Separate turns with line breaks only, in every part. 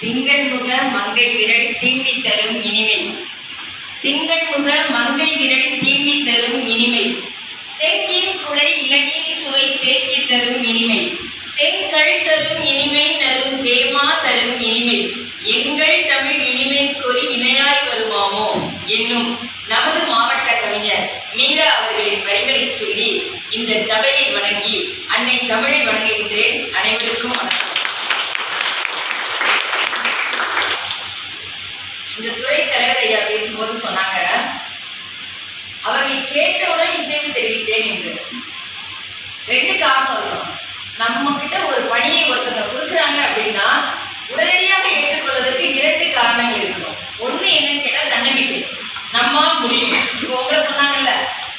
திங்கள் முக மங்கை விரல் தீண்டி தரும் இனிமை. திங்கள் முக மங்கை விரல் தீண்டி தரும் இனிமை. தேக்கின் குலை இளநீர் சுவை தேக்கி தரும் இனிமை. செங்கல் தரும் இனிமை தரும் தேமா தரும் இனிமை. எங்கள் தமிழ் இனிமை கொறி இணையாய் வருமாமோ என்னும் நமது மாவட்ட கவிஞர் மீரா அவர்களின் வரிகளை சொல்லி இந்த சபையை வணங்கி அன்னை தமிழை வணங்குகின்றேன். அனைவருக்கும் வணக்கம். இந்த துறை தலைவர் ஐயா பேசும்போது சொன்னாங்க அவர்கள் கேட்டவுடன் இசைவு தெரிவித்தேன் என்று. ரெண்டு காரணம் இருக்கும். நம்ம கிட்ட ஒரு பணியை ஒருத்தங்க கொடுக்குறாங்க அப்படின்னா உடனடியாக ஏற்றுக்கொள்வதற்கு இரண்டு காரணங்கள் இருக்கணும் ஒண்ணு என்னன்னு கேட்டால் தன்னம்பிக்கை நம்ம முடியும் இப்போ உங்களை சொன்னாங்கல்ல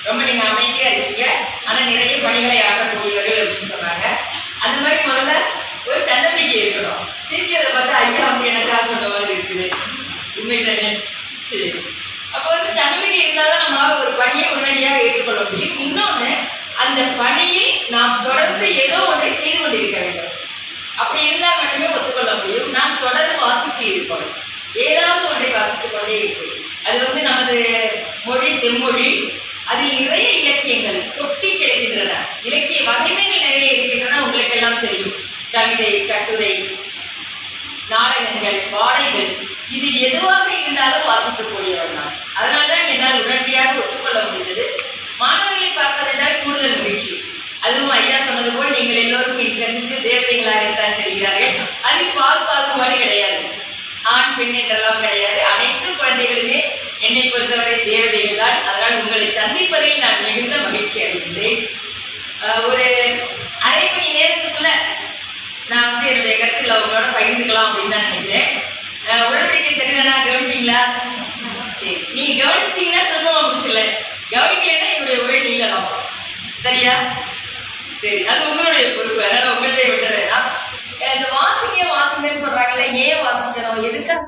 ரொம்ப நீங்க அமைதியா இருக்கீங்க ஆனா நிறைய பணிகளை ஆற்றக்கூடியவர்கள் அப்படின்னு சொன்னாங்க அந்த மாதிரி முதல்ல ஒரு தன்னம்பிக்கை இருக்கணும் சிரிக்கிறத பார்த்தா ஐயா அவங்க எனக்காக சொன்ன மாதிரி இருக்குது உண்மை தானே சரி அப்போ வந்து தன்னம்பிக்கை இருந்தால் தான் நம்மளால ஒரு பணியை உடனடியாக ஏற்றுக்கொள்ள முடியும் இன்னொன்று அந்த பணியில் நாம் தொடர்ந்து ஏதோ ஒன்றை செய்து கொண்டிருக்க வேண்டும் அப்படி இருந்தால் மட்டுமே ஒத்துக்கொள்ள முடியும் நாம் தொடர்ந்து வாசிக்க இருப்போம் ஏதாவது ஒன்றை வாசித்துக் கொண்டே இருப்போம் அது வந்து நமது மொழி அதில் நிறைய இலக்கியங்கள் கொட்டி கிடைக்கின்றன. இலக்கிய வகைமைகள் நிறைய இருக்கின்றன உங்களுக்கு எல்லாம் தெரியும். கவிதை கட்டுரை நாடகங்கள் பாடைகள் இது எதுவாக இருந்தாலும் வாசிக்கக்கூடியவர் நான். அதனால தான் என்னால் உடனடியாக ஒத்துக்கொள்ள முடிந்தது. மாணவர்களை பார்ப்பதென்றால் கூடுதல் மகிழ்ச்சி. அதுவும் ஐயா சொன்னது போல் நீங்கள் எல்லோரும் இங்கிருந்து தேவதைகளாக தேவதைகளாகத்தான் தெரிகிறார்கள். அதில் பால் பாகுபாடு கிடையாது. ஆண் பெண் என்றெல்லாம் கிடையாது. அனைத்து குழந்தைகளுமே என்னை பொறுத்தவரை தேவதைகள் தான் அதனால் உங்களை சந்திப்பதில் நான் மிகுந்த மகிழ்ச்சி அடைகின்றேன். ஒரு அரை மணி நேரத்துக்குள்ள நான் வந்து என்னுடைய கருத்துக்களை அவங்களோட பகிர்ந்துக்கலாம் அப்படின்னு தான் நினைக்கிறேன். ஆஹ் உடன்படிக்கை சரிதானா கவனிப்பீங்களா? சரி நீங்க கவனிச்சிட்டீங்கன்னா சொல்லுவோம் அப்படின்னு கவனிக்கலைன்னா என்னுடைய உரை நீளலாம் சரியா? சரி அது உங்களுடைய பொறுப்பு. அதனால உங்கள்கிட்ட விட்டுறேன் இந்த வாசிக்க வாசிங்கன்னு சொல்றாங்கல்ல ஏன் வாசிக்கணும் எதுக்காக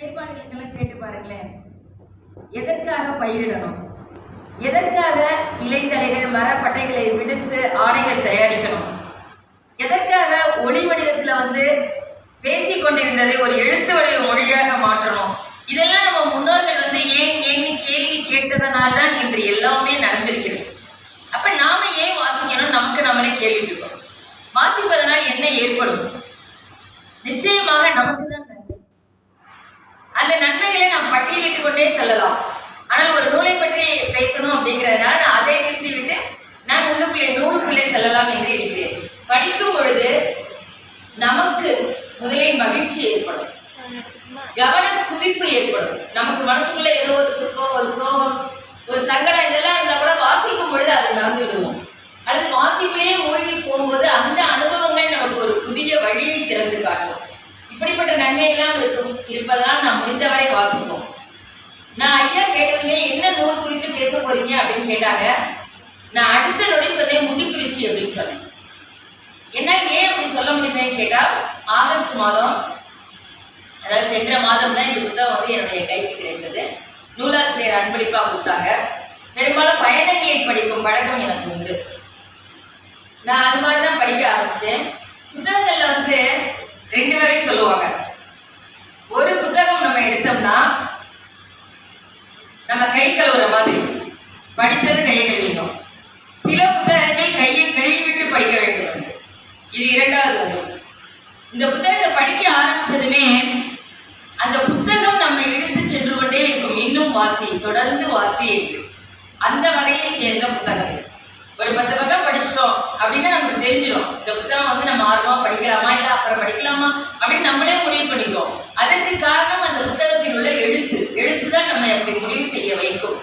செயல்பாடுகளுக்கெல்லாம் கேட்டு பாருங்களேன். எதற்காக பயிரிடணும்? எதற்காக இலைத்தலைகள் மரப்பட்டைகளை விடுத்து ஆடைகள் தயாரிக்கணும்? எதற்காக ஒளி வடிவத்துல வந்து பேசிக் கொண்டிருந்ததை ஒரு எழுத்து வடிவ மொழியாக மாற்றணும்? இதெல்லாம் நம்ம முன்னோர்கள் வந்து ஏன் ஏன்னு கேள்வி கேட்டதனால தான் இன்று எல்லாமே நடந்திருக்கிறது. அப்ப நாம ஏன் வாசிக்கணும் நமக்கு நம்மளே கேள்வி கேட்கணும் வாசிப்பதனால் என்ன ஏற்படும்? நிச்சயமாக நமக்கு தான் நாம் பட்டியலிட்டுக் கொண்டே செல்லலாம். ஆனால் ஒரு நூலை பற்றி பேசணும் அப்படிங்கிறதுனால நான் அதை நிறுத்திவிட்டு நான் உள்ளுக்குள்ளே நூலுக்குள்ளே செல்லலாம் என்று இருக்கிறேன். படிக்கும் பொழுது நமக்கு முதலில் மகிழ்ச்சி ஏற்படும். கவன குவிப்பு ஏற்படும். நமக்கு மனசுக்குள்ள ஏதோ ஒரு துக்கம் ஒரு சோகம் ஒரு சங்கடம் இதெல்லாம் இருந்தா கூட வாசிக்கும் பொழுது அதை மறந்து விடுவோம் அல்லது வாசிப்பிலேயே மூழ்கி போகும்போது அந்த அனுபவங்கள் நமக்கு ஒரு புதிய வழியை திறந்து காட்டும். இப்படிப்பட்ட நன்மையெல்லாம் இருக்கும். இருப்பதால் நாம் முடிந்தவரை வாசிப்போம். நான் ஐயா கேட்டதுமே என்ன நூல் குறித்து பேச போறீங்க அப்படின்னு கேட்டாங்க. நான் அடுத்த நொடி சொன்னேன் முடிக்குறிச்சி அப்படின்னு சொன்னேன். என்ன ஏன் அப்படி சொல்ல முடியுதுன்னு கேட்டா ஆகஸ்ட் மாதம் அதாவது சென்ற மாதம் தான் இந்த புத்தகம் வந்து என்னுடைய கைக்கு கிடைத்தது. நூலாசிரியர் அன்பளிப்பாக கொடுத்தாங்க. பெரும்பாலும் பயணங்களை படிக்கும் பழக்கம் எனக்கு உண்டு. நான் அது மாதிரி தான் படிக்க ஆரம்பித்தேன் ரெண்டு வகை சொல்லுவாங்க. ஒரு புத்தகம் நம்ம எடுத்தோம்னா நம்ம கை கழுவுற மாதிரி படித்தது கையை கழுவிடும் சில புத்தகங்கள் கையை கழுவிட்டு படிக்க வேண்டும் இது இரண்டாவது வகை இந்த புத்தகத்தை படிக்க ஆரம்பிச்சதுமே அந்த புத்தகம் நம்ம எடுத்து சென்று கொண்டே இருக்கும். இன்னும் வாசி தொடர்ந்து வாசி அந்த வகையை சேர்ந்த புத்தகம் ஒரு பத்து பக்கம் படிச்சிட்டோம். அப்படின்னா நமக்கு தெரிஞ்சிடும் இந்த புத்தகம் வந்து நம்ம ஆர்வமா படிக்கலாமா? இல்லை அப்புறம் படிக்கலாமா? அப்படின்னு நம்மளே முடிவு பண்ணிக்கிறோம் அதற்கு காரணம் அந்த புத்தகத்தில் உள்ள எழுத்து. எழுத்து தான் நம்ம அப்படி முடிவு செய்ய வைக்கும்.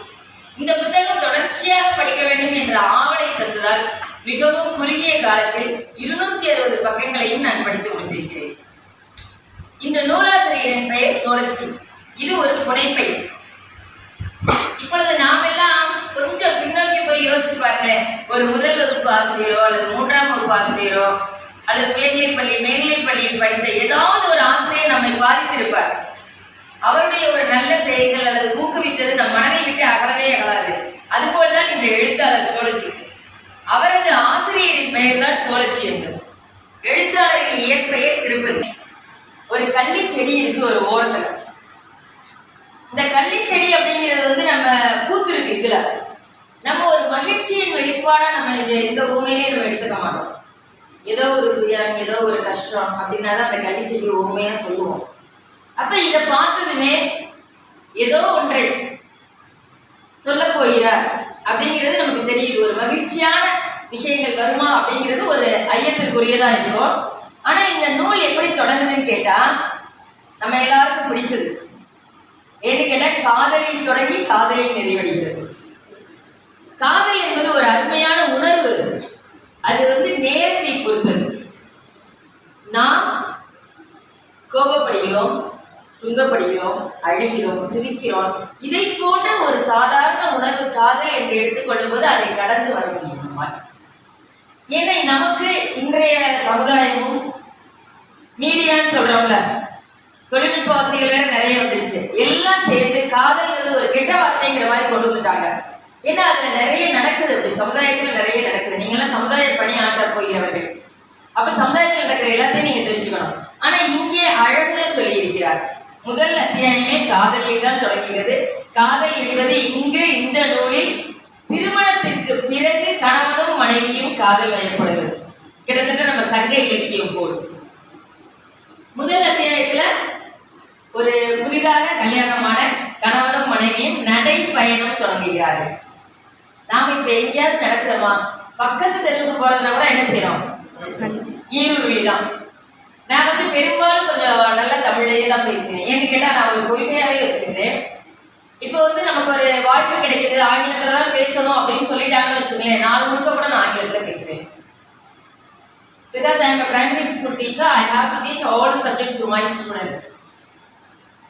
இந்த புத்தகம் தொடர்ச்சியாக படிக்க வேண்டும் என்ற ஆவலை தந்ததால் மிகவும் குறுகிய காலத்தில் இருநூத்தி அறுபது பக்கங்களையும் நான் படித்து முடித்திருக்கிறேன். இந்த நூலாசிரியரின் பெயர் சோழச்சி. இது ஒரு புனைப்பை இப்பொழுது நாமெல்லாம் எல்லாம் யோசிச்சு பாருங்க. ஒரு முதல் வகுப்பு ஆசிரியரோ அல்லது மூன்றாம் வகுப்பு ஆசிரியரோ அல்லது உயர்நிலைப் பள்ளி மேல்நிலைப் பள்ளியில் படித்த ஏதாவது ஒரு ஆசிரியர் நம்மை பாதித்திருப்பார். அவருடைய ஒரு நல்ல செயல்கள் அல்லது ஊக்குவித்தது நம் மனதை விட்டு அகலவே அகலாது. அதுபோல்தான் இந்த எழுத்தாளர் சோழச்சிக்கு அவரது ஆசிரியரின் பெயர் தான் சோழச்சி என்பது எழுத்தாளரின் இயற்பெயர் திருப்பதி. ஒரு கள்ளி செடி இருக்கு ஒரு ஓரத்துல. இந்த கள்ளி செடி அப்படிங்கிறது வந்து நம்ம பூத்திருக்கு இதுல. நம்ம ஒரு மகிழ்ச்சியின் வெளிப்பாடா நம்ம இந்த இந்த உண்மையிலே நம்ம எடுத்துக்க மாட்டோம். ஏதோ ஒரு துயரம் ஏதோ ஒரு கஷ்டம் அப்படின்னா தான் அந்த கள்ளி செடியை உண்மையா சொல்லுவோம். அப்ப இதை பார்த்ததுமே ஏதோ ஒன்றை சொல்ல போகிறார் அப்படிங்கிறது நமக்கு தெரியுது. ஒரு மகிழ்ச்சியான விஷயங்கள் வருமா அப்படிங்கிறது ஒரு ஐயத்திற்குரியதா இருக்கும். ஆனா இந்த நூல் எப்படி தொடங்குதுன்னு கேட்டா நம்ம எல்லாருக்கும் பிடிச்சது. ஏன்னு கேட்டா காதலில் தொடங்கி காதலில் நிறைவடைகிறது. காதல் என்பது ஒரு அருமையான உணர்வு. அது வந்து நேரத்தை பொறுத்தது. நாம் கோபப்படுகிறோம் துன்பப்படுகிறோம் அழுகிறோம் சிரிக்கிறோம். இதை போன்ற ஒரு சாதாரண உணர்வு காதல் என்று எடுத்துக்கொள்ளும் போது அதை கடந்து வர முடியும் ஏன்னா நமக்கு இன்றைய சமுதாயமும் மீடியான்னு சொல்றோம்ல தொழில்நுட்ப வசதிகள் வேற நிறைய வந்துருச்சு. எல்லாம் சேர்ந்து காதல்ங்கிறது ஒரு கெட்ட வார்த்தைங்கிற மாதிரி கொண்டு வந்துட்டாங்க. ஏன்னா அதுல நிறைய நடக்குது. அப்படி சமுதாயத்துல நிறைய நடக்குது. நீங்க எல்லாம் சமுதாய பணி ஆற்ற போகிறவர்கள். அப்ப சமுதாயத்தில் நடக்கிற எல்லாத்தையும் நீங்க தெரிஞ்சுக்கணும். ஆனா இங்கே அழகுல சொல்லி இருக்கிறார் முதல் அத்தியாயமே காதலில் தான் தொடங்குகிறது. காதல் என்பது இங்கு இந்த நூலில் திருமணத்திற்கு பிறகு கணவனும் மனைவியும் காதல் வயப்படுவது. கிட்டத்தட்ட நம்ம சங்க இலக்கியம் போல். முதல் அத்தியாயத்துல ஒரு புதிதாக கல்யாணமான கணவனும் மனைவியும் நடைப்பயணம் தொடங்குகிறார்கள். நாம இப்ப எங்கேயாவது நடக்கிறோமா? பக்கத்து தெருவுக்கு போறதுனா கூட என்ன செய்யறோம்? ஈருருவி தான் நான் வந்து பெரும்பாலும் கொஞ்சம் நல்ல தமிழ்லயே தான் பேசுவேன். ஏன்னு கேட்டா நான் ஒரு கொள்கையாவே வச்சிருக்கிறேன் இப்போ வந்து நமக்கு ஒரு வாய்ப்பு கிடைக்கிது. ஆங்கிலத்துல தான் பேசணும் அப்படின்னு சொல்லிட்டாங்கன்னு வச்சுங்களேன் நாலு முழுக்க கூட நான் ஆங்கிலத்துல பேசுவேன். Because I am primary school teacher I have to teach all subject to my students.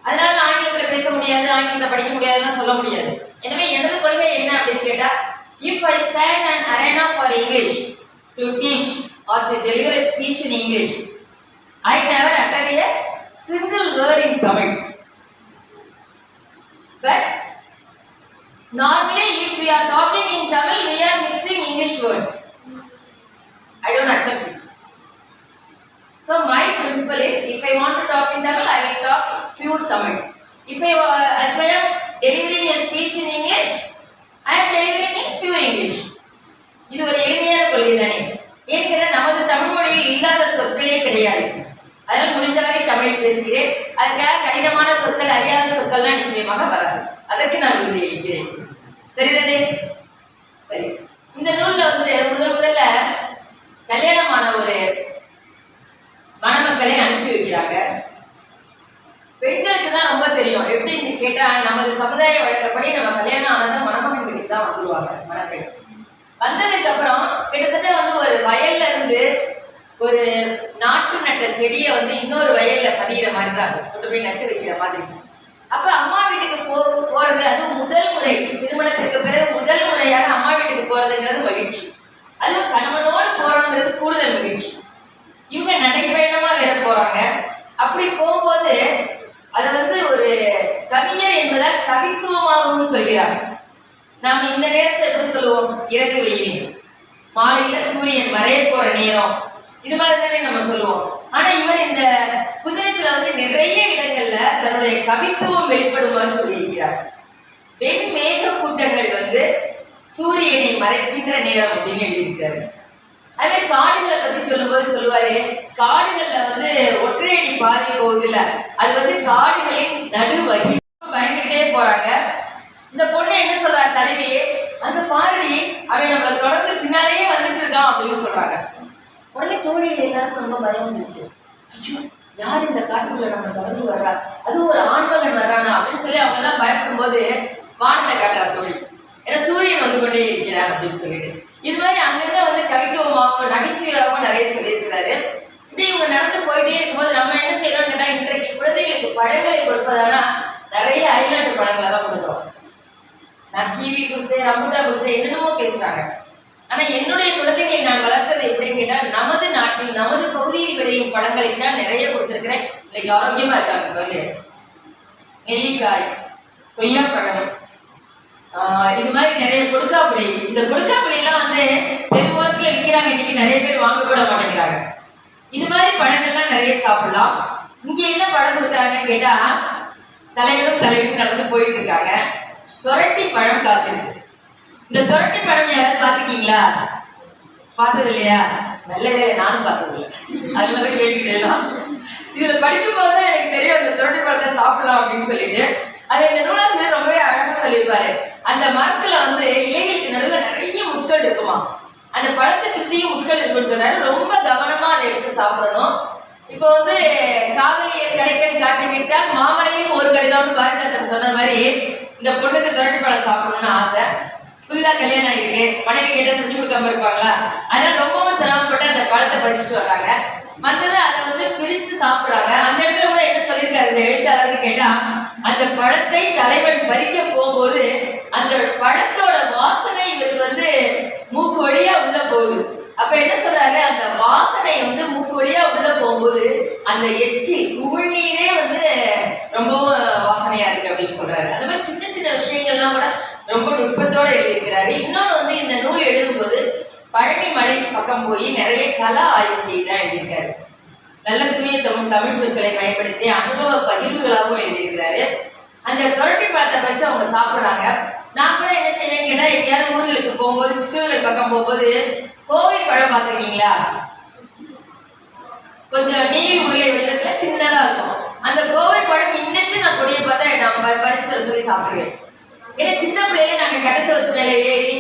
அதனால நான் ஆங்கிலத்துல பேச முடியாது ஆங்கிலத்தை படிக்க முடியாதுன்னு சொல்ல முடியாது எனவே எனது கொள்கை என்ன அப்படின்னு கேட்டா if I stand an arena for English to teach or to deliver a speech in English, I never utter a single word in Tamil. But normally if we are talking in Tamil, we are mixing English words. I don't accept it. So my principle is, if I want to talk in Tamil, I will talk pure Tamil. If I, uh, if I am delivering a speech in English, I am delivering in pure English. இது ஒரு எளிமையான கொள்கை தானே ஏற்கனவே நமது தமிழ் மொழியில் இல்லாத சொற்களே கிடையாது. அதனால் முடிந்தவரை தமிழ் பேசுகிறேன். அதுக்காக கடினமான சொற்கள் அறியாத சொற்கள்லாம் நிச்சயமாக வராது. அதற்கு நான் உறுதியளிக்கிறேன் சரிதானே? சரி. இந்த நூல்ல வந்து முதல் முதல்ல கல்யாணமான ஒரு மணமக்களை அனுப்பி வைக்கிறாங்க. பெண்களுக்கு தான் ரொம்ப தெரியும். எப்படின்னு கேட்டா நமது சமுதாய வழக்கப்படி நம்ம கல்யாணம் ஆனதை மணமகன் வீட்டுக்கு தான் வந்துருவாங்க மணப்பெண் வந்ததுக்கு அப்புறம் கிட்டத்தட்ட வந்து ஒரு வயல்ல இருந்து ஒரு நாட்டு நட்ட செடியை வந்து இன்னொரு வயல்ல பதிகிற மாதிரி தான் கொண்டு போய் நட்டு வைக்கிற மாதிரி. அப்ப அம்மா வீட்டுக்கு போ போறது அதுவும் முதல் முறை. திருமணத்திற்கு பிறகு முதல் முறையாக அம்மா வீட்டுக்கு போறதுங்கிறது மகிழ்ச்சி. அதுவும் கணவனோடு போறோங்கிறது கூடுதல் மகிழ்ச்சி. இவங்க நடைப்பயணமா வேற போறாங்க. அப்படி போகும்போது அது வந்து ஒரு கவிஞர் என்பதால் கவித்துவமாகவும் சொல்கிறார். நாம் இந்த நேரத்தை எப்படி சொல்லுவோம்? இறக்கு வெயில். மாலையில சூரியன் வரைய போற நேரம். இது மாதிரி தானே நம்ம சொல்லுவோம். ஆனா இவர் இந்த புதினத்துல வந்து நிறைய இடங்கள்ல தன்னுடைய கவித்துவம் வெளிப்படுமாறு சொல்லியிருக்கிறார். வெண் மேக கூட்டங்கள் வந்து சூரியனை மறைக்கின்ற நேரம் அப்படின்னு எழுதியிருக்காரு அதே காடுகளை பத்தி சொல்லும்போது சொல்லுவாரு. காடுகள்ல வந்து ஒற்றையடி பாதை போகுதுல அது வந்து காடுகளின் நடுவகி. பயந்துட்டே போறாங்க. இந்த பொண்ணு என்ன சொல்றாரு தலைவி அந்த பாரடி அவன் நம்மளை தொடர்ந்து பின்னாலேயே வந்துட்டு இருக்கான் அப்படின்னு சொல்றாங்க. உடனே தோழியில் எல்லாருக்கும் ரொம்ப பயம் வந்துச்சு. ஐயோ யார் இந்த காட்டுக்குள்ள நம்ம தொடர்ந்து வர்றா? அதுவும் ஒரு ஆண்மகன் வர்றானா அப்படின்னு சொல்லி அவங்க எல்லாம் பயப்படும் போது வானத்தை காட்டுறா தோழி. ஏன்னா சூரியன் வந்து கொண்டே இருக்கிறார் அப்படின்னு சொல்லிட்டு. இது மாதிரி அங்கங்க வந்து கவித்துவமாகவும் நகைச்சுவையாகவும் நிறைய சொல்லியிருக்கிறாரு. இப்படி இவங்க நடந்து போயிட்டே இருக்கும்போது நம்ம என்ன செய்யறோம் கேட்டா இன்றைக்கு குழந்தைகளுக்கு பழங்களை கொடுப்பதானா நிறைய அயல்நாட்டு பழங்களை தான் கொடுக்குறோம். நான் கிவி கொடுத்தேன் ரம்புட்டா கொடுத்தேன் என்னென்னமோ பேசுறாங்க. ஆனா என்னுடைய குழந்தைகளை நான் வளர்த்தது எப்படின்னு கேட்டால் நமது நாட்டில் நமது பகுதியில் விளையும் படங்களை தான் நிறைய கொடுத்துருக்கிறேன். இன்னைக்கு ஆரோக்கியமா இருக்காங்க குழந்தைகள். நெல்லிக்காய் கொய்யாப்பழம் இது மாதிரி நிறைய கொடுக்காப்புளி இந்த கொடுக்காப்புளிலாம் வந்து தெருவோரத்துல விற்கிறாங்க இன்னைக்கு நிறைய பேர் வாங்க கூட மாட்டேங்கிறாங்க. இது மாதிரி பழங்கள்லாம் நிறைய சாப்பிடலாம். இங்கே என்ன பழம் கொடுக்குறாங்கன்னு கேட்டால் தலைவரும் தலைவரும் கலந்து போயிட்டு இருக்காங்க. துரட்டி பழம் காய்ச்சிருக்கு. இந்த துரட்டி பழம் யாராவது பார்த்துருக்கீங்களா? பார்த்தது இல்லையா? நல்ல நானும் பார்த்தது இல்லை. அதுல தான் கேட்டுக்கிட்டேலாம் இதுல படிக்கும் போது தான் எனக்கு தெரியும் அந்த துரட்டி பழத்தை சாப்பிடலாம் அப்படின்னு சொல்லிட்டு. அதை இந்த நூலாசிரியர் ரொம்பவே அழகா சொல்லியிருப்பாரு. அந்த மரத்துல வந்து இலைகளுக்கு நடுவில் நிறைய முட்கள் இருக்குமா? அந்த பழத்தை சுத்தியும் முட்கள் இருக்குன்னு சொன்னாரு. ரொம்ப கவனமா அதை எடுத்து சாப்பிடணும். இப்போ வந்து காதலியை கிடைக்கன்னு காட்டி வைத்தால் மாமலையும் ஒரு கடிதம்னு பாரதிதாசன் சொன்ன மாதிரி இந்த பொண்ணுக்கு துரட்டி பழம் சாப்பிடணும்னு ஆசை. புதிதா கல்யாணம் ஆயிருக்கு மனைவி கேட்டா செஞ்சு கொடுக்காம இருப்பாங்களா? அதனால ரொம்பவும் சிரமப்பட்டு அந்த பழத்தை பறிச்சுட்டு வர்றாங்க. மற்றது அதை வந்து பிரிச்சு சாப்பிடுறாங்க. அந்த இடத்துல கூட என்ன சொல்லியிருக்காரு? இந்த எழுத்தாளர்னு கேட்டா அந்த பழத்தை தலைவன் பறிக்க போகும்போது அந்த பழத்தோட வாசனை இவருக்கு வந்து மூக்கு வழியா உள்ள போகுது. அப்ப என்ன சொல்றாரு? அந்த வாசனை வந்து மூக்கு வழியா உள்ள போகும்போது அந்த எச்சி உமிழ்நீரே வந்து ரொம்பவும் வாசனையா இருக்கு அப்படின்னு சொல்றாரு. அந்த மாதிரி சின்ன சின்ன விஷயங்கள்லாம் கூட ரொம்ப நுட்பத்தோட எழுதியிருக்கிறாரு. இன்னொன்று வந்து இந்த நூல் எழுதும்போது பழனி மலை பக்கம் போய் நிறைய கலா ஆய்வு செய்து தான் எழுதியிருக்காரு. நல்ல தூய தமிழ் தமிழ் சொற்களை பயன்படுத்தி அனுபவ பகிர்வுகளாகவும் எழுதியிருக்கிறாரு. அந்த புரட்டி பழத்தை பறிச்சு அவங்க சாப்பிடுறாங்க. நான் கூட என்ன செய்வேன் கேட்டால் எங்கேயாவது ஊர்களுக்கு போகும்போது சிற்றூர்கள் பக்கம் போகும்போது கோவை பழம் பார்த்துருக்கீங்களா? கொஞ்சம் நீர் உருளை வடிவத்தில் சின்னதாக இருக்கும். அந்த கோவை பழம் இன்னத்து நான் கொடியை பார்த்தா நான் பரிசு தர சொல்லி சாப்பிடுவேன். ஏன்னா சின்ன பிள்ளையில நாங்க கடைச்சவத்து மேல ஏறி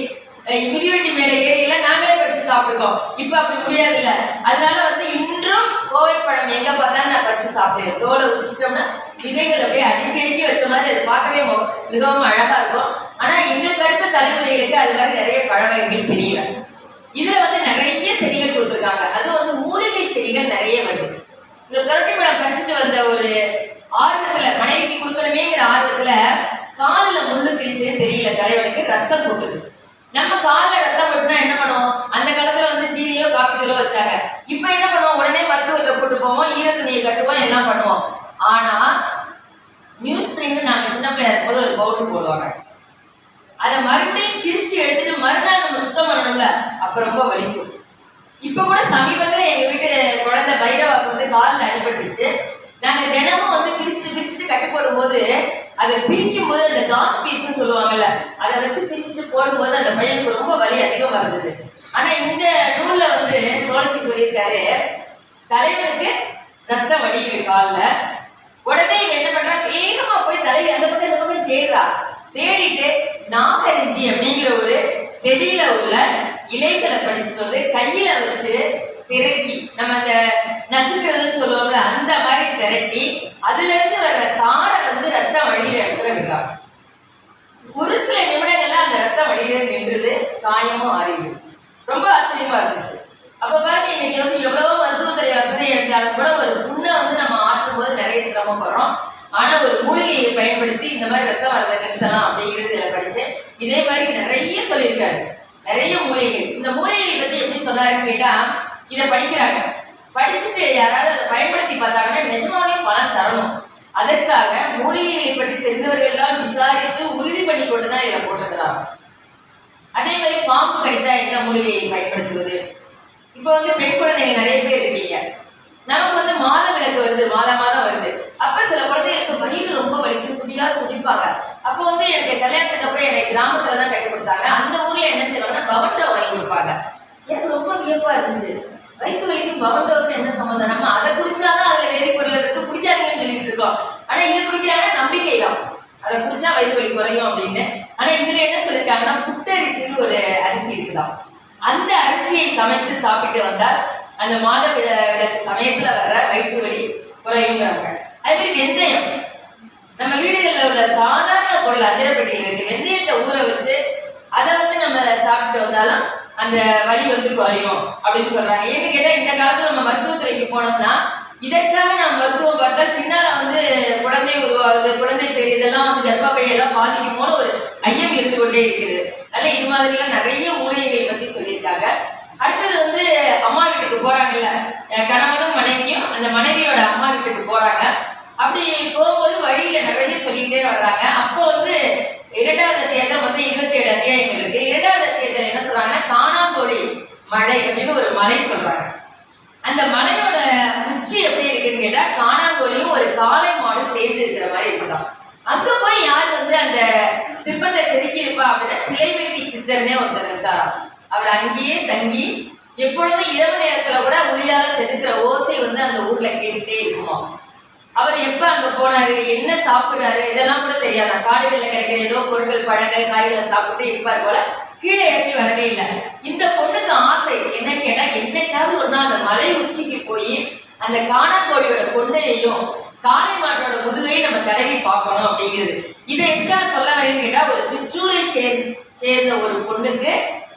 மிதிவெட்டி மேல ஏறி எல்லாம் நாங்களே படிச்சு சாப்பிட்டுருக்கோம். இப்ப அப்படி முடியாது இல்ல அதனால வந்து இன்றும் கோவை பழம் எங்க பார்த்தாலும் நான் படிச்சு சாப்பிடுவேன். தோலை உதிச்சிட்டோம்னா விதைகள் அப்படியே அடுக்கி அடுக்கி வச்ச மாதிரி அது பார்க்கவே மிகவும் அழகா இருக்கும். ஆனா எங்களுக்கு அடுத்த தலைமுறைகளுக்கு அது மாதிரி நிறைய பழ வகைகள் தெரியல. இதுல வந்து நிறைய செடிகள் கொடுத்துருக்காங்க. அதுவும் வந்து மூலிகை செடிகள் நிறைய வருது. இந்த புரட்டி பழம் பறிச்சுட்டு வந்த ஒரு ஆர்வத்துல மனைவிக்கு கொடுக்கணுமேங்கிற ஆர்வத்துல காலில் முள்ளு கிழிச்சே தெரியல தலைவனுக்கு ரத்தம் போட்டுது நம்ம காலில் ரத்தம் போட்டுனா என்ன பண்ணுவோம்? அந்த காலத்துல வந்து ஜீனியோ காப்பி தூளோ வச்சாங்க. இப்போ என்ன பண்ணுவோம்? உடனே மருத்துவத்தை போட்டு போவோம் ஈரத்துணியை கட்டுவோம் எல்லாம் பண்ணுவோம். ஆனா நியூஸ் பிரிண்ட் நாங்க சின்ன பிள்ளையா இருக்கும்போது ஒரு பவுடர் போடுவாங்க. அதை மறுபடியும் பிரிச்சு எடுத்துட்டு மறுநாள் நம்ம சுத்தம் பண்ணணும்ல அப்ப ரொம்ப வலிக்கும். இப்ப கூட சமீபத்துல எங்க வீட்டு குழந்தை பைரவாக்கு வந்து காலில் அடிபட்டுருச்சு. நாங்க தினமும் வந்து பிரிச்சுட்டு பிரிச்சுட்டு கட்டி போடும்போது அதை பிரிக்கும் போது அந்த காஸ் பீஸ்னு சொல்லுவாங்கல்ல அதை வச்சு பிரிச்சுட்டு போடும்போது அந்த பையனுக்கு ரொம்ப வலி அதிகமா இருந்தது ஆனா இந்த நூல்ல வந்து சோழச்சி சொல்லியிருக்காரு தலைவனுக்கு ரத்த வடியுது காலில். உடனே இவன் என்ன பண்றா? வேகமா போய் தலைவி அந்த பக்கம் இந்த பக்கம் தேடுறா. தேடிட்டு நாகரிஞ்சி அப்படிங்கிற ஒரு செடியில உள்ள இலைகளை படிச்சுட்டு வந்து கையில வச்சு திரட்டி நம்ம அந்த நசுக்கிறதுன்னு சொல்லுவோம்ல அந்த மாதிரி திரட்டி அதுல இருந்து வர்ற சாரை வந்து ரத்தம் வழியில இடத்துல விடுறா ஒரு சில நிமிடங்கள்ல அந்த ரத்தம் வழியில நின்றுது காயமும் ஆறிடுது. ரொம்ப ஆச்சரியமா இருந்துச்சு. அப்ப பாருங்க இன்னைக்கு வந்து எவ்வளவோ மருத்துவத்துறை வசதி இருந்தாலும் கூட ஒரு புண்ணை வந்து நம்ம ஆற்றும் போது நிறைய சிரமப்படுறோம்.
ஆனா ஒரு மூலிகையை பயன்படுத்தி இந்த மாதிரி ரத்தம் வரதை நிறுத்தலாம் அப்படிங்கிறது இதுல படிச்சேன். இதே மாதிரி நிறைய சொல்லியிருக்காரு. நிறைய மூலிகைகள். இந்த மூலிகையை பத்தி எப்படி சொன்னாருன்னு கேட்டா இதை படிக்கிறாங்க. படிச்சுட்டு யாராவது அதை பயன்படுத்தி பார்த்தாங்கன்னா நிஜமாவே பலன் தரணும். அதற்காக மூலிகையை பற்றி தெரிந்தவர்கள் தான் விசாரித்து உறுதி பண்ணி கொண்டு தான் இதை போட்டிருக்கலாம். அதே மாதிரி பாம்பு கடித்தா என்ன மூலிகையை பயன்படுத்துவது? இப்போ வந்து பெண் குழந்தைகள் நிறைய பேர் இருக்கீங்க. நமக்கு வந்து மாத விளக்கு வருது மாத மாதம் வருது. அப்ப சில குழந்தைகளுக்கு வயிறு ரொம்ப வலிக்கும் துடியா துடிப்பாங்க. அப்போ வந்து எனக்கு கல்யாணத்துக்கு அப்புறம் எனக்கு கிராமத்துல தான் கட்டி கொடுத்தாங்க. அந்த ஊர்ல என்ன செய்வாங்கன்னா பவட்டோ வாங்கி கொடுப்பாங்க. எனக்கு ரொம்ப வியப்பா இருந்துச்சு. வயிற்று வலிக்கும் பவட்டோவுக்கு என்ன சம்மந்தம் நம்ம அதை குடிச்சாதான் அதுல வேதி பொருள் இருக்கு குடிக்காதீங்கன்னு சொல்லிட்டு இருக்கோம். ஆனா இது குடிக்கிறாங்க நம்பிக்கை தான். அதை குடிச்சா வயிற்று வலி குறையும் அப்படின்னு. ஆனா இதுல என்ன சொல்லிருக்காங்கன்னா புத்தரிசின்னு ஒரு அரிசி இருக்குதாம். அந்த அரிசியை சமைத்து சாப்பிட்டு வந்தால் அந்த மாத விட விட சமயத்துல வர்ற வயிற்று வலி குறையுங்கிறாங்க அதே மாதிரி வெந்தயம். நம்ம வீடுகளில் உள்ள சாதாரண பொருள் அதிரப்பட்டியில் இருக்கு. வெந்தயத்தை ஊற வச்சு அதை வந்து நம்ம சாப்பிட்டு வந்தாலும் அந்த வலி வந்து குறையும் அப்படின்னு சொல்றாங்க. ஏன்னு கேட்டா இந்த காலத்துல நம்ம மருத்துவத்துறைக்கு போனோம்னா இதற்காக நம்ம மருத்துவம் பார்த்தால் பின்னால வந்து குழந்தை உருவாகுது குழந்தை பேர் இதெல்லாம் வந்து கர்ப்பப்பை எல்லாம் பாதிக்குமோன்னு ஒரு ஐயம் இருந்து கொண்டே இருக்குது. அதனால இது மாதிரிலாம் நிறைய மூலிகைகள் பத்தி சொல்லியிருக்காங்க. அடுத்தது வந்து அம்மா வீட்டுக்கு போறாங்கல்ல. கணவனும் மனைவியும் அந்த மனைவியோட அம்மா வீட்டுக்கு போறாங்க. அப்படி போகும்போது வழியில நிறைய சொல்லிட்டே வர்றாங்க. அப்போ வந்து இரண்டாவது அத்தியாயத்தில் மொத்தம் இருபத்தி ஏழு அத்தியாயம் இருக்கு. இரண்டாவது அத்தியாயத்தில் என்ன சொல்றாங்கன்னா காணாங்கோழி மலை அப்படின்னு ஒரு மலை சொல்றாங்க. அந்த மலையோட உச்சி எப்படி இருக்குன்னு கேட்டா காணாங்கோழியும் ஒரு காளை மாடு சேர்ந்து இருக்கிற மாதிரி இருக்குதான். அங்க போய் யார் வந்து அந்த சிற்பத்தை செதுக்கி இருப்பா அப்படின்னா சிலைவெட்டி சித்தர்னே ஒருத்தர் இருந்தாராம் அவர் அங்கேயே தங்கி எப்பொழுதும் இரவு நேரத்துல கூட உளியால செதுக்கிற ஓசை வந்து அந்த ஊர்ல கேட்டுட்டே இருக்குமா அவர் எப்ப அங்க போனாரு? என்ன சாப்பிடுறாரு? இதெல்லாம் கூட தெரியாது. காடுகள்ல கிடைக்கிற ஏதோ பொருட்கள் பழங்கள் காய்களை சாப்பிட்டு இருப்பார் போல. கீழே இறங்கி வரவே இல்லை. இந்த பொண்ணுக்கு ஆசை என்ன கேட்டா என்னைக்காவது ஒரு நாள் அந்த மலை உச்சிக்கு போய் அந்த காணாக்கோழியோட கொண்டையையும் காளை மாட்டோட முதுகையும் நம்ம தடவி பார்க்கணும் அப்படிங்கிறது. இதை எதுக்காக சொல்ல வரேன்னு கேட்டா ஒரு சிற்றூரை சேர் சேர்ந்த ஒரு பொண்ணுக்கு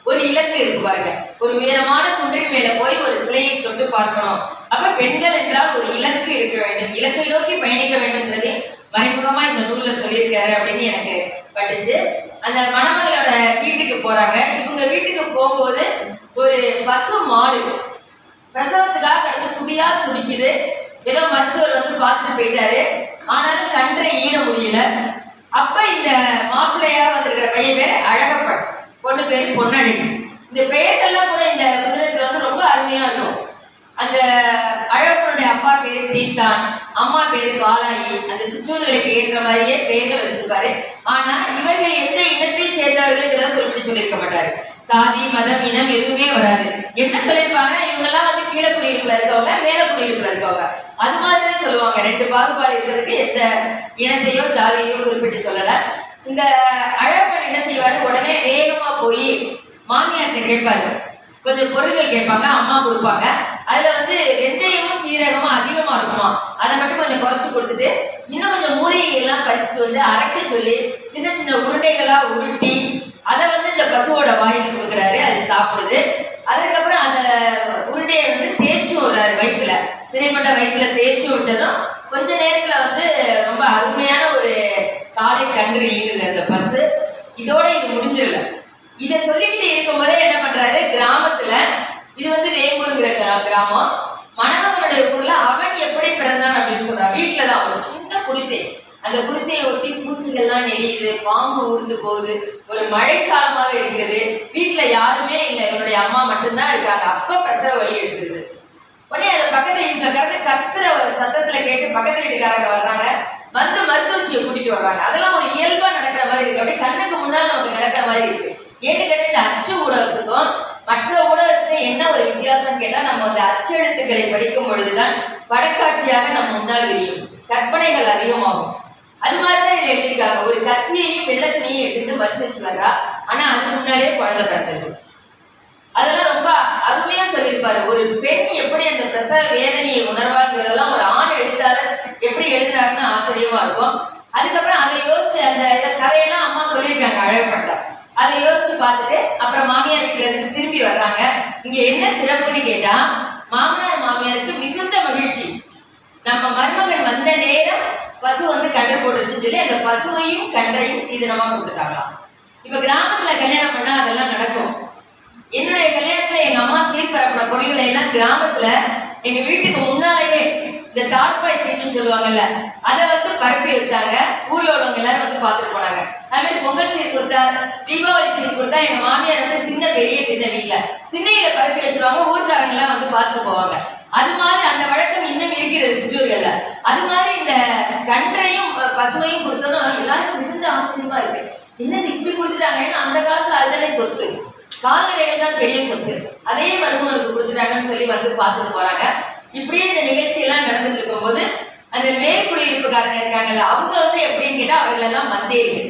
ஒரு இலக்கு இருக்கு பாருங்க. ஒரு உயரமான குன்றின் மேல போய் ஒரு சிலையை தொட்டு பார்க்கணும். அப்ப பெண்கள் என்றால் ஒரு இலக்கு இருக்க வேண்டும். இலக்கை நோக்கி பயணிக்க வேண்டும்ன்றது மறைமுகமா இந்த நூல்ல சொல்லியிருக்காரு அப்படின்னு எனக்கு பட்டுச்சு. அந்த மணமகளோட வீட்டுக்கு போறாங்க. இவங்க வீட்டுக்கு போகும்போது ஒரு பசு மாடு பிரசவத்துக்காக கிடந்து துடியா துடிக்குது ஏதோ மருத்துவர் வந்து பார்த்துட்டு போயிட்டாரு. ஆனாலும் கன்றை ஈன முடியல. அப்ப இந்த மாப்பிள்ளையா வந்திருக்கிற பையன் பேர் அழகப்பன். பொண்ணு பேர் பொன்னணி. இந்த பெயர்கள்லாம் கூட இந்த புத்தகத்துல வந்து ரொம்ப அருமையா இருக்கும். அந்த அழகப்பனுடைய அப்பா பேர் தீத்தான் அம்மா பேர் பாலாயி அந்த சுற்றூர்களுக்கு ஏற்ற மாதிரியே பெயர்கள் வச்சிருப்பாரு. ஆனா இவர்கள் எந்த இனத்தை சேர்ந்தவர்கள் குறிப்பிட்டு சொல்லியிருக்க மாட்டாரு. சாதி மதம் இனம் எதுவுமே வராது. என்ன சொல்லியிருப்பாங்க இவங்க எல்லாம் வந்து கீழே குடியிருப்புல இருக்கவங்க மேல குடியிருப்புல இருக்கவங்க. அது மாதிரி சொல்லுவாங்க. ரெண்டு பாகுபாடு இருக்கிறதுக்கு எந்த இனத்தையோ ஜாதியையோ குறிப்பிட்டு சொல்லல. இந்த அழகப்பன் என்ன செய்வாரு? உடனே வேகமா போய் மாமியார்கிட்ட கேட்பாரு. கொஞ்சம் பொருட்கள் கேட்பாங்க அம்மா கொடுப்பாங்க. அதுல வந்து வெந்தயமும் சீரகமும் அதிகமா இருக்குமா? அதை மட்டும் கொஞ்சம் குறைச்சு கொடுத்துட்டு இன்னும் கொஞ்சம் மூலிகை எல்லாம் பறிச்சுட்டு வந்து அரைக்க சொல்லி சின்ன சின்ன உருண்டைகளா உருட்டி அதை வந்து இந்த பசுவோட வாயில கொடுக்குறாரு. அது சாப்பிடுது. அதுக்கப்புறம் அந்த உருண்டையை வந்து தேய்ச்சி விடுறாரு வயிற்றுல சிறைப்பட்ட வயிற்றுல தேய்ச்சி விட்டதும் கொஞ்ச நேரத்துல வந்து ரொம்ப அருமையான ஒரு காலை கன்று ஈடுது அந்த பஸ் இதோட இது முடிஞ்சிடல. இதை சொல்லிக்கிட்டு இருக்கும்போதே என்ன பண்றாரு? கிராமத்துல இது வந்து வேம்பூருங்கிற கிரா- கிராமம். மணமகனுடைய ஊர்ல அவன் எப்படி பிறந்தான் அப்படின்னு சொல்றான். வீட்டுலதான் ஒரு சின்ன குடிசை. அந்த குடிசையை ஒட்டி பூச்சிகள்லாம் நெறியுது பாம்பு உருந்து போகுது ஒரு மழைக்காலமாக இருக்குது வீட்டுல யாருமே இல்லை. இவனுடைய அம்மா மட்டும்தான் இருக்காங்க. அப்ப பிரசவ வழி எடுக்குது உடனே அந்த பக்கத்து வீட்டுக்காரங்க கத்துற ஒரு சத்தத்துல கேட்டு பக்கத்து வீட்டுக்காரங்க வர்றாங்க. வந்து மருத்துவச்சியை கூட்டிட்டு வர்றாங்க. அதெல்லாம் ஒரு இயல்பா நடக்கிற மாதிரி இருக்கு. அப்படியே கண்ணுக்கு முன்னால் நமக்கு நடக்கிற மாதிரி இருக்கு. ஏன்னு கேட்டா இந்த அச்சு ஊடகத்துக்கும் மற்ற ஊடகத்துக்கும் என்ன ஒரு வித்தியாசம் கேட்டா நம்ம அந்த அச்செழுத்துக்களை படிக்கும் பொழுதுதான் படக்காட்சியாக நம்ம முன்னால் விரியும். கற்பனைகள் அதிகமாகும். அது மாதிரிதான் இதுல எழுதியிருக்காங்க. ஒரு கத்தியையும் வெள்ளத்தினையும் எடுத்துட்டு மருத்துவச்சு வர்றா. ஆனா அதுக்கு முன்னாலே குழந்தை பிறந்தது அதெல்லாம் ரொம்ப அருமையா சொல்லியிருப்பாரு. ஒரு பெண் எப்படி அந்த பிரசவ வேதனையை உணர்வாங்கிறதெல்லாம் ஒரு ஆண் எழுத்தாளர் எப்படி எழுதுறாருன்னு ஆச்சரியமா இருக்கும். அதுக்கப்புறம் அதை யோசிச்சு அந்த இந்த கதையெல்லாம் அம்மா சொல்லியிருக்காங்க அழகப்பட்டா அதை யோசிச்சு பார்த்துட்டு அப்புறம் மாமியார் வீட்டுல இருந்து திரும்பி வர்றாங்க. இங்க என்ன சிறப்புன்னு கேட்டா மாமனார் மாமியாருக்கு மிகுந்த மகிழ்ச்சி. நம்ம மருமகன் வந்த நேரம் பசு வந்து கன்று போட்டுருச்சுன்னு சொல்லி அந்த பசுவையும் கன்றையும் சீதனமா கொடுத்துட்டாங்களாம் இப்ப கிராமத்துல கல்யாணம் பண்ணா அதெல்லாம் நடக்கும். என்னுடைய கல்யாணத்துல எங்க அம்மா சீர்பரப்பின பொருள்களை எல்லாம் கிராமத்துல எங்க வீட்டுக்கு முன்னாலேயே இந்த தார்பாய் சீட்டுன்னு சொல்லுவாங்கல்ல அதை வந்து பரப்பி வச்சாங்க. ஊர்ல உள்ளவங்க எல்லாரும் வந்து பாத்துட்டு போனாங்க. அது மாதிரி பொங்கல் சீர் கொடுத்தா தீபாவளி சீர் கொடுத்தா எங்க மாமியார் வந்து தின்ன பெரிய தின்ன வீட்டுல திண்ணையில பரப்பி வச்சிருவாங்க. ஊர்க்காரங்க எல்லாம் வந்து பார்த்துட்டு போவாங்க. அது மாதிரி அந்த வழக்கம் இன்னும் இருக்கிறது சிற்றூர்கள்ல. அது மாதிரி இந்த கன்றையும் பசுமையும் கொடுத்ததும் எல்லாருக்கும் மிகுந்த ஆச்சரியமா இருக்கு. என்னது இப்படி கொடுத்துட்டாங்க? ஏன்னா அந்த காலத்துல அதுதானே சொத்து. கால்நடைகள் தான் பெரிய சொத்து. அதே மருமகளுக்கு கொடுத்துட்டாங்கன்னு சொல்லி வந்து பார்த்துட்டு போறாங்க. இப்படியே இந்த நிகழ்ச்சி எல்லாம் நடந்துட்டு இருக்கும்போது அந்த மேற்குடியிருப்புக்காரங்க இருக்காங்கல்ல அவங்க வந்து எப்படின்னு கேட்டா அவர்கள் எல்லாம் வந்தேரிகள்.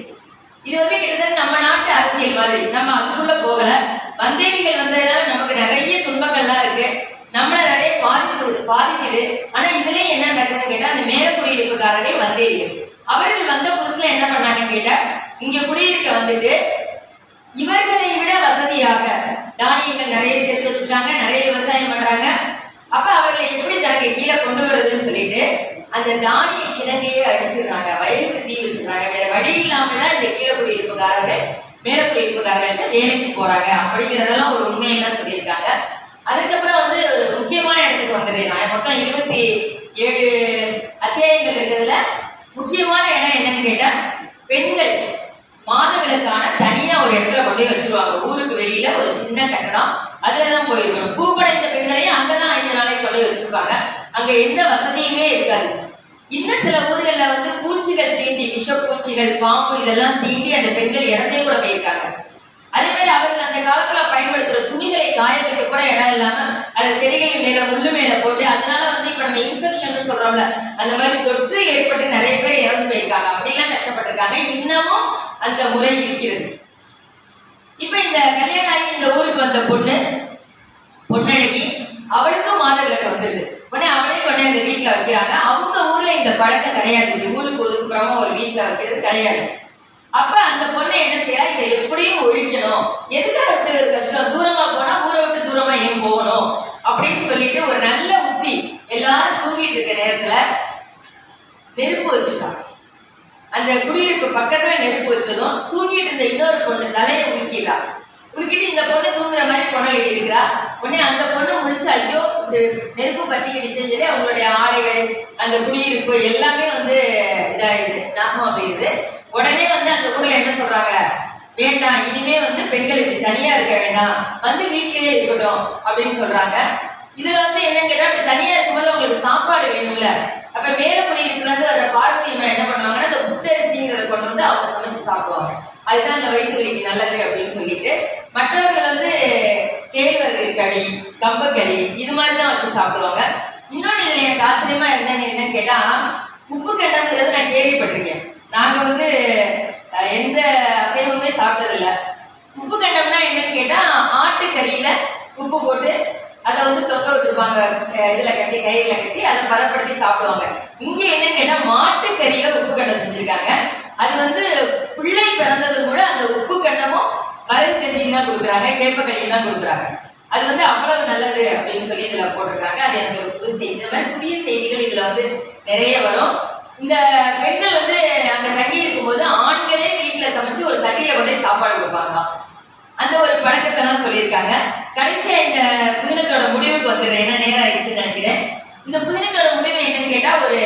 இது வந்து கிட்டத்தட்ட நம்ம நாட்டு அரசியல் மாதிரி. நம்ம அதுக்குள்ள போகல. வந்தேரிகள் வந்ததுனால நமக்கு நிறைய துன்பங்கள்லாம் இருக்கு. நம்மளை நிறைய பாதிப்பு பாதிக்குது. ஆனா இதுலயே என்ன நடக்குதுன்னு கேட்டா அந்த மேற்குடியிருப்புக்காரங்க வந்தேரிகள். அவர்கள் வந்த புதுசுல என்ன பண்ணாங்கன்னு கேட்டா இங்க குடியிருக்க வந்துட்டு இவர்களை விட வசதியாக தானியங்கள் நிறைய சேர்த்து வச்சிருக்காங்க நிறைய விவசாயம் பண்றாங்க. அப்ப அவர்களை எப்படி தனக்கு கீழே கொண்டு வருதுன்னு சொல்லிட்டு அந்த தானிய கிழங்கையே அடிச்சிடுறாங்க வயலுக்கு தீ வச்சிடுறாங்க. வேற வழி இல்லாம தான் இந்த கீழே குடியிருப்புக்காரர்கள் மேல குடியிருப்புக்காரர்கள் வேலைக்கு போறாங்க அப்படிங்கிறதெல்லாம் ஒரு உண்மையெல்லாம் சொல்லியிருக்காங்க. அதுக்கப்புறம் வந்து ஒரு முக்கியமான இடத்துக்கு வந்துடுறேன் நான். மொத்தம் இருபத்தி ஏழு அத்தியாயங்கள் இருக்கிறதுல முக்கியமான இடம் என்னன்னு கேட்டா பெண்கள். மாதவிலக்கான தனியா ஒரு இடத்துல கொண்டு போய் வச்சிருவாங்க. ஊருக்கு வெளியில ஒரு சின்ன கட்டடம். அதுலதான் போயிருக்கணும். பூப்படைந்த பெண்களையும் அங்கதான் ஐந்து நாளைக்கு கொண்டு வச்சிருப்பாங்க. அங்க எந்த வசதியுமே இருக்காது. இன்னும் சில ஊர்கள்ல வந்து பூச்சிகள் தீண்டி விஷப்பூச்சிகள் பாம்பு இதெல்லாம் தீண்டி அந்த பெண்கள் இறந்தே கூட போயிருக்காங்க. அதே மாதிரி அவர்கள் அந்த காலத்துல பயன்படுத்துற துணிகளை காய வைக்க கூட இடம் இல்லாம அதை செடிகள் மேல முள்ளு மேல போட்டு அதனால வந்து இப்ப நம்ம இன்ஃபெக்ஷன் சொல்றோம்ல அந்த மாதிரி தொற்று ஏற்பட்டு நிறைய பேர் இறந்து போயிருக்காங்க. அப்படிலாம் கஷ்டப்பட்டிருக்காங்க. இன்னமும் அந்த முறை இருக்கிறது. இப்ப இந்த கல்யாணம் ஆகி இந்த ஊருக்கு வந்த பொண்ணு பொண்ணழகி அவளுக்கும் மாதவிலக்கு வந்துருது. உடனே அவளையும் உடனே அந்த வீட்டுல வைக்கிறாங்க. அவங்க ஊர்ல இந்த பழக்கம் கிடையாது. இந்த ஊருக்கு ஒதுக்குறமா ஒரு வீட்டுல வைக்கிறது கிடையாது. அப்ப அந்த பொண்ணை என்ன செய்யறா இதை எப்படியும் ஒழிக்கணும். எதுக்காக இப்படி ஒரு கஷ்டம்? தூரமா போனா ஊரை விட்டு தூரமா ஏன் போகணும்? அப்படின்னு சொல்லிட்டு ஒரு நல்ல உத்தி எல்லாரும் தூங்கிட்டு இருக்க நேரத்துல நெருப்பு வச்சுட்டாங்க. அந்த குடியிருப்பு பக்கத்துல நெருப்பு வச்சதும் தூங்கிட்டு இருந்த இன்னொரு பொண்ணு தலையை உலுக்கிட்டா உலுக்கிட்டு இந்த பொண்ணு தூங்குற மாதிரி பொண்ணு இருக்கிறா உடனே அந்த பொண்ணு முடிச்சு ஐயோ இந்த நெருப்பு பத்திக்கிடுச்சுன்னு சொல்லி அவங்களுடைய ஆடைகள் அந்த குடியிருப்பு எல்லாமே வந்து இதாயிடுது நாசமா போயிடுது. உடனே வந்து அந்த ஊர்ல என்ன சொல்றாங்க? வேண்டாம் இனிமே வந்து பெண்கள் இப்படி தனியா இருக்க வேண்டாம். வந்து வீட்லயே இருக்கட்டும் அப்படின்னு சொல்றாங்க. இதுல வந்து என்ன கேட்டா தனியா இருக்கும்போது அவங்களுக்கு சாப்பாடு வேணும்ல. அப்ப மேலக்குடி இருந்து அந்த பார்வதி அம்மா என்ன பண்ணுவாங்கன்னா அந்த புத்தரிசிங்கிறத கொண்டு வந்து அவங்க சமைச்சு சாப்பிடுவாங்க. அதுதான் அந்த வயிற்று வலிக்கு நல்லது அப்படின்னு சொல்லிட்டு. மற்றவர்கள் வந்து கேழ்வரகு கறி கம்பக்கறி இது மாதிரி தான் வச்சு சாப்பிடுவாங்க. இன்னொன்று இதில் எனக்கு ஆச்சரியமா இருந்தேன்னு என்னன்னு கேட்டா உப்பு கண்டம்ங்கிறது நான் கேள்விப்பட்டிருக்கேன். நாங்க வந்து எந்த அசைவமே சாப்பிட்டதில்ல. உப்பு கண்டம்னா என்னன்னு கேட்டா ஆட்டுக்கறியில உப்பு போட்டு அதை வந்து தொங்க விட்டுருப்பாங்க இதில் கட்டி கயிறுல கட்டி அதை பதப்படுத்தி சாப்பிடுவாங்க. இங்கே என்னன்னு கேட்டால் மாட்டுக்கறியில உப்பு கண்டம் செஞ்சுருக்காங்க. அது வந்து பிள்ளை பிறந்தது கூட அந்த உப்பு கண்டமும் வரகு கஞ்சியும் தான் கொடுக்குறாங்க கேப்பக்கழியும் தான் கொடுக்குறாங்க. அது வந்து அவ்வளவு நல்லது அப்படின்னு சொல்லி இதில் போட்டிருக்காங்க. அது எனக்கு உப்பு புது செய்தி. இந்த மாதிரி புதிய செய்திகள் இதில் வந்து நிறைய வரும். இந்த பெண்கள் வந்து அங்கே தங்கி இருக்கும்போது ஆண்களே வீட்டில் சமைச்சு ஒரு சட்டியில் கொண்டே சாப்பாடு கொடுப்பாங்க அந்த ஒரு பழக்கத்தை தான் சொல்லியிருக்காங்க. கடைசியா இந்த புதினத்தோட முடிவுக்கு வந்துடுறேன் ஏன்னா நேரம் ஆயிடுச்சுன்னு நினைக்கிறேன். இந்த புதினத்தோட முடிவு என்னன்னு கேட்டா ஒரு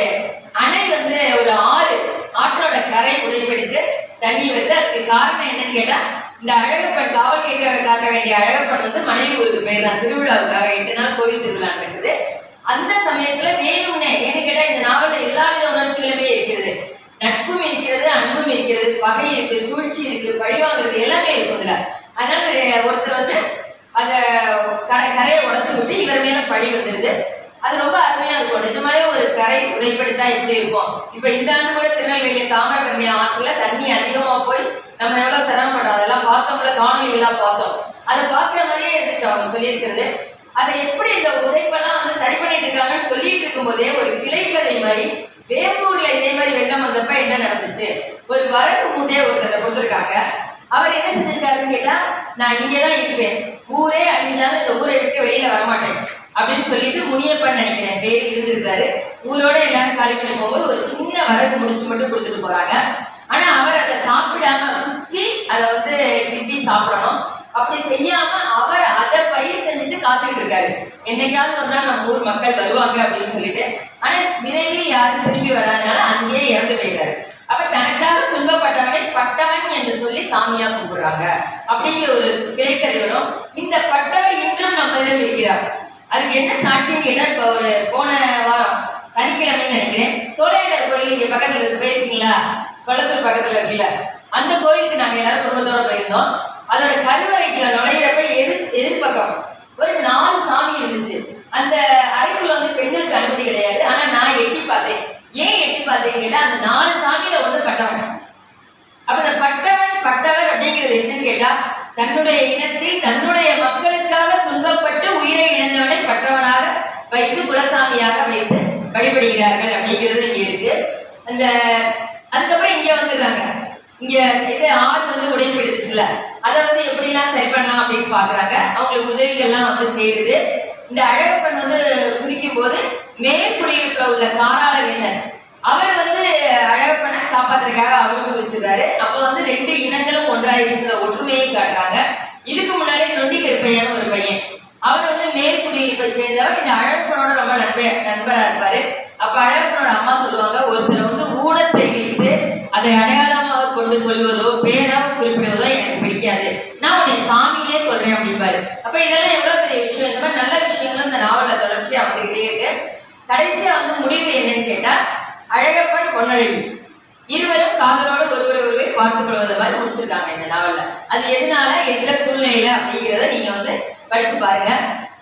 அணை வந்து ஒரு ஆறு ஆற்றோட கரை உடைப்பெடுத்து தண்ணி வருது. அதுக்கு காரணம் என்னன்னு கேட்டா இந்த அழகப்பன் காவல் கேட்க காக்க வேண்டிய அழகப்பன் வந்து மனைவி ஊருக்கு போயிருந்தான் திருவிழாவுக்காக எட்டு நாள் கோயில் திருவிழா நடக்குது அந்த சமயத்துல வேணும்னே ஏன்னு கேட்டா இந்த நாவல்ல எல்லா வித உணர்ச்சிகளுமே இருக்கிறது. நட்பும் இருக்கிறது அன்பும் இருக்கிறது பகை இருக்கு சூழ்ச்சி இருக்கு பழிவாங்கிறது எல்லாமே இருக்கும் இதுல. அதனால ஒருத்தர் வந்து அத கரை கரையை உடச்சி விட்டு இவர் மேல பழி வந்துருது. அது ரொம்ப அருமையா இருக்கும். நிஜமாவே ஒரு கரை உடைப்படுத்தா எப்படி இருக்கும்? இப்ப இந்த ஆண்டு கூட திருநெல்வேலி தாமிரபரணி ஆற்றுல தண்ணி அதிகமா போய் நம்ம எவ்வளவு சிரமப்படும் அதெல்லாம் பார்த்தோம்ல காணொலிகளாம் பார்த்தோம். அதை பார்க்குற மாதிரியே இருந்துச்சு அவங்க சொல்லியிருக்கிறது. அதை எப்படி இந்த உடைப்பெல்லாம் வந்து சரி பண்ணிட்டு இருக்காங்கன்னு சொல்லிட்டு இருக்கும்போதே ஒரு கிளைக்கதை மாதிரி வேம்பூர்ல இதே மாதிரி வெள்ளம் வந்தப்ப என்ன நடந்துச்சு? ஒரு வரகு மூட்டையை ஒருத்தரை கொடுத்துருக்காங்க அவர் என்ன செஞ்சிருக்காருன்னு கேட்டா நான் இங்கேதான் இருப்பேன். ஊரே அழிஞ்சாலும் இந்த ஊரை விட்டு வெளியில வரமாட்டேன். அப்படின்னு சொல்லிட்டு முனியப்பன் நினைக்கிறேன் பேர் இருந்திருக்காரு. ஊரோட எல்லாரும் காலி பண்ணி போகும்போது ஒரு சின்ன வரகு முடிச்சு மட்டும் கொடுத்துட்டு போறாங்க. ஆனா அவர் அதை சாப்பிடாம குத்தி அதை வந்து கிண்டி சாப்பிடணும். அப்படி செய்யாம அவர் அதை பயிர் செஞ்சுட்டு காத்துக்கிட்டு இருக்காரு. என்னைக்காவது ஒரு நாள் நம்ம ஊர் மக்கள் வருவாங்க அப்படின்னு சொல்லிட்டு. ஆனா விரைவில் யாரும் திரும்பி வராதனால அங்கேயே இறந்து போயிருக்காரு அப்ப தனக்காக துன்பப்பட்டவனை பட்டவன் என்று சொல்லி சாமியா கூப்பிடுறாங்க அப்படிங்கிற ஒரு கிளைக்கதை வரும் இந்த பட்டவர் இன்றும் நம்ம இதில் இருக்கிறார். அதுக்கு என்ன சாட்சின்னு கேட்டா இப்ப ஒரு போன வாரம் சனிக்கிழமைன்னு நினைக்கிறேன். சோழையாடர் கோயில் இங்க பக்கத்துல இருக்கு போயிருக்கீங்களா? குளத்தூர் பக்கத்துல இருக்குல்ல. அந்த கோயிலுக்கு நாங்க எல்லாரும் குடும்பத்தோட போயிருந்தோம். அதோட கருவறைக்குள்ள நுழையிறப்ப எதிர் எதிர்பக்கம் ஒரு நாலு சாமி இருந்துச்சு. அந்த அறைக்குள்ள வந்து பெண்களுக்கு அனுமதி கிடையாது. ஆனா நான் எட்டி பார்த்தேன். ஏன் எட்டி பார்த்தேன்னு கேட்டா அந்த நாலு சாமியில ஒன்று பட்டவன். அப்ப இந்த பட்டவன் பட்டவர் அப்படிங்கிறது என்னன்னு கேட்டா தன்னுடைய இனத்தில் தன்னுடைய மக்களுக்காக துன்பப்பட்டு உயிரை இழந்தவனை பட்டவனாக வைத்து குலசாமியாக வைத்து வழிபடுகிறார்கள் அப்படிங்கிறது இங்க இருக்கு. அந்த அதுக்கப்புறம் இங்க வந்துடுறாங்க இங்க இது ஆறு வந்து உடைப்பிடிச்சுல அதை வந்து எப்படிலாம் சரி பண்ணலாம் அப்படின்னு பாக்குறாங்க அவங்களுக்கு உதவிகள்லாம் வந்து சேருது. இந்த அழகப்பன் வந்து குதிக்கும் போது மேற்குடியிருப்புல உள்ள காராள வேந்தன். அவர் வந்து அழகப்பனை காப்பாத்துறதுக்காக அவர் குதிச்சுறாரு அப்ப வந்து ரெண்டு இனங்களும் ஒன்றாயிருச்சுங்கிற ஒற்றுமையை காட்டுறாங்க. இதுக்கு முன்னாலே நொண்டி கருப்பையான ஒரு பையன். அவர் வந்து மேற்குடியிருப்பை சேர்ந்தவர். இந்த அழகப்பனோட ரொம்ப நண்பர் நண்பரா இருப்பாரு. அப்ப அழகப்பனோட அம்மா சொல்லுவாங்க ஒருத்தர் வந்து ஊனத்தை வைத்து அதை அடையாளமா கொண்டு சொல்வதோ பேராக குறிப்பிடுவதோ எனக்கு பிடிக்காது. நான் உன்னை சாமியிலே சொல்றேன் அப்படிம்பாரு அப்ப இதெல்லாம் எவ்வளவு பெரிய விஷயம்? இந்த மாதிரி நல்ல விஷயங்களும் இந்த நாவல தொடர்ச்சியா அப்படிக்கிட்டே இருக்கு. கடைசியா வந்து முடிவு என்னன்னு கேட்டா அழகப்பன் பொன்னழகி இருவரும் காதலோடு ஒருவர் ஒருவர் பார்த்துக் கொள்வது மாதிரி முடிச்சிருக்காங்க இந்த நாவல்ல. அது எதனால எந்த சூழ்நிலையில அப்படிங்கிறத நீங்க வந்து படிச்சு பாருங்க.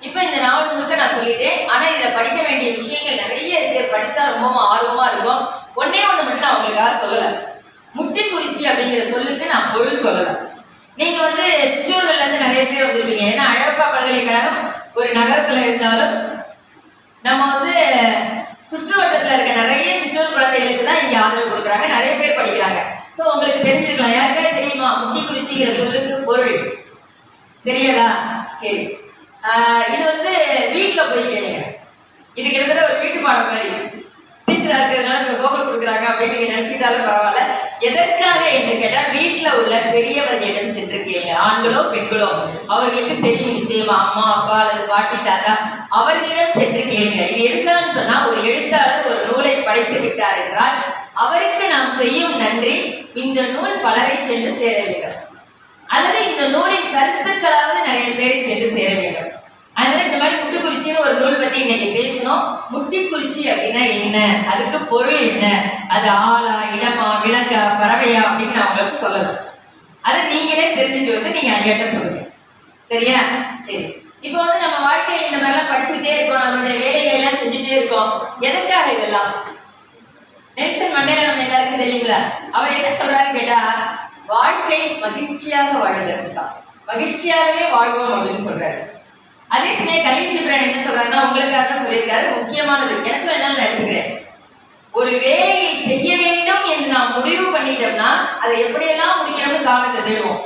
இப்ப இந்த நாவல் முழுக்க நான் சொல்லிட்டேன். ஆனா இதுல படிக்க வேண்டிய விஷயங்கள் நிறைய இருக்கு. படித்தா ரொம்பவும் ஆர்வமா இருக்கும். ஒன்னே ஒண்ணு மட்டும் நான் உங்களுக்காக சொல்லலை. முட்டி குறிச்சி அப்படிங்கிற சொல்லுக்கு நான் பொருள் சொல்லல. நீங்க வந்து சிற்றூர்கள்ல இருந்து நிறைய பேர் வந்திருப்பீங்க. ஏன்னா அழப்பா பல்கலைக்கழகம் ஒரு நகரத்துல இருந்தாலும் நம்ம வந்து சுற்று வட்டத்துல இருக்க நிறைய சிற்றூர் குழந்தைகளுக்கு தான் இங்க ஆதரவு கொடுக்குறாங்க. நிறைய பேர் படிக்கிறாங்க. சோ உங்களுக்கு தெரிஞ்சிருக்கலாம். யாருக்கா தெரியுமா? முட்டி குறிச்சிங்கிற சொல்லுக்கு பொருள். தெரியாதா? சரி. இது வந்து வீட்டில் போய் கேளுங்க. இது கிட்டத்தட்ட ஒரு வீட்டு பாடம் மாதிரி. டீச்சரா இருக்கிறதுனால நம்ம கோகுல் கொடுக்குறாங்க அப்படின்னு நீங்க நினைச்சுக்கிட்டாலும் பரவாயில்ல. எதற்காக என்று கேட்டா வீட்டுல உள்ள பெரியவர்களிடம் சென்று கேளுங்க ஆண்களோ பெண்களோ அவர்களுக்கு தெரியும் நிச்சயமா அம்மா அப்பா அல்லது பாட்டி தாத்தா அவர்களிடம் சென்று கேளுங்க இது எதுக்கான்னு சொன்னா ஒரு எழுத்தாளர் ஒரு நூலை படைத்து விட்டார் என்றால் அவருக்கு நாம் செய்யும் நன்றி இந்த நூல் பலரை சென்று சேர வேண்டும். அல்லது இந்த நூலின் கருத்துக்களாவது நிறைய பேரை சென்று சேர வேண்டும். அதனால இந்த மாதிரி முட்டுக்குறிச்சின்னு ஒரு நூல் பத்தி இன்னைக்கு பேசணும். முட்டுக்குறிச்சி அப்படின்னா என்ன? அதுக்கு பொருள் என்ன? அது ஆளா இடமா விலங்கா பறவையா அப்படின்னு நான் உங்களுக்கு சொல்லலாம் அதை நீங்களே தெரிஞ்சுட்டு வந்து நீங்க ஐயாட்ட சொல்லுங்க. சரியா? சரி. இப்போ வந்து நம்ம வாழ்க்கையில இந்த மாதிரிலாம் படிச்சுக்கிட்டே இருக்கோம். நம்மளுடைய வேலைகள் எல்லாம் செஞ்சுட்டே இருக்கோம். எதற்காக இதெல்லாம்? நெல்சன் மண்டேலா நம்ம எல்லாருக்கும் தெரியுங்களா அவர் என்ன சொல்றாரு கேட்டா வாழ்க்கை மகிழ்ச்சியாக வாழுகிறது தான் மகிழ்ச்சியாகவே வாழ்வோம் அப்படின்னு சொல்றாரு. அதே சமயம் கலீம் ஜிப்ரான் என்ன சொல்றாருன்னா உங்களுக்காக தான் சொல்லியிருக்காரு. முக்கியமானது எனக்கு வேணாலும் நான் எடுத்துக்கிறேன். ஒரு வேலையை செய்ய வேண்டும் என்று நாம் முடிவு பண்ணிட்டோம்னா அதை எப்படியெல்லாம் முடிக்கணும்னு காரணத்தை தேடுவோம்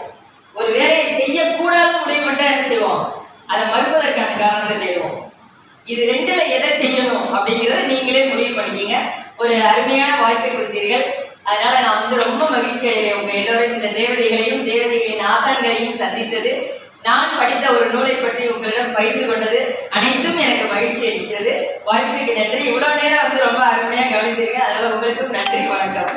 ஒரு வேலையை செய்யக்கூடாதுன்னு முடிவு பண்ணிட்டா என்ன செய்வோம்? அதை மறுப்பதற்கான காரணத்தை தேடுவோம். இது ரெண்டுல எதை செய்யணும் அப்படிங்கிறத நீங்களே முடிவு பண்ணிக்கீங்க. ஒரு அருமையான வாய்ப்பை கொடுத்தீர்கள். அதனால நான் வந்து ரொம்ப மகிழ்ச்சி அடைகிறேன். உங்க எல்லோரும் இந்த தேவதைகளையும் தேவதைகளின் ஆசான்களையும் சந்தித்தது. நான் படித்த ஒரு நூலை பற்றி உங்களிடம் பகிர்ந்து கொண்டது அனைத்தும் எனக்கு மகிழ்ச்சி அளிக்கிறது. வாய்ப்புக்கு நன்றி. இவ்வளவு நேரம் வந்து ரொம்ப அருமையா கவனித்தீர்கள் அதனால உங்களுக்கும் நன்றி வணக்கம்.